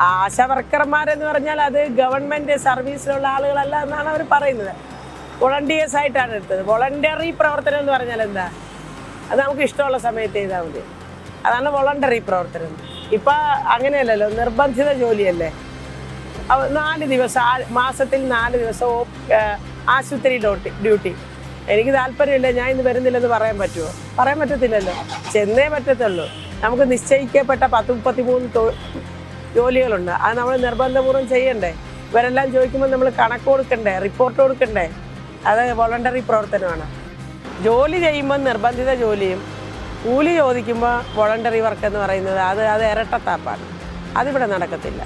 ആശാ വർക്കർമാരെന്ന് പറഞ്ഞാൽ അത് ഗവൺമെന്റ് സർവീസിലുള്ള ആളുകളല്ല എന്നാണ് അവർ പറയുന്നത്. വോളണ്ടിയേഴ്സ് ആയിട്ടാണ് എടുത്തത്. വോളണ്ടറി പ്രവർത്തനം എന്ന് പറഞ്ഞാൽ എന്താ? അത് നമുക്ക് ഇഷ്ടമുള്ള സമയത്ത് ചെയ്താൽ മതി. അതാണ് വോളണ്ടറി പ്രവർത്തനം. ഇപ്പം അങ്ങനെയല്ലല്ലോ നിർബന്ധിത ജോലിയല്ലേ? നാല് ദിവസം മാസത്തിൽ നാല് ദിവസം ആശുപത്രി ഡ്യൂട്ടി ഡ്യൂട്ടി. എനിക്ക് താല്പര്യമില്ല ഞാൻ ഇന്ന് വരുന്നില്ലെന്ന് പറയാൻ പറ്റുമോ പറയാൻ പറ്റത്തില്ലല്ലോ. ചെന്നേ പറ്റത്തുള്ളൂ. നമുക്ക് നിശ്ചയിക്കപ്പെട്ട പത്ത് മുപ്പത്തി മൂന്ന് ജോലികളുണ്ട്. അത് നമ്മൾ നിർബന്ധപൂർവം ചെയ്യണ്ടേ. ഇവരെല്ലാം ചോദിക്കുമ്പോൾ നമ്മൾ കണക്ക് കൊടുക്കണ്ടേ റിപ്പോർട്ട് കൊടുക്കണ്ടേ? അത് വോളണ്ടറി പ്രവർത്തനമാണ്. ജോലി ചെയ്യുമ്പോൾ നിർബന്ധിത ജോലിയും കൂലി ചോദിക്കുമ്പോൾ വോളണ്ടറി വർക്ക് എന്ന് പറയുന്നത് അത് അത് ഇരട്ടത്താപ്പാണ്. അതിവിടെ നടക്കത്തില്ല.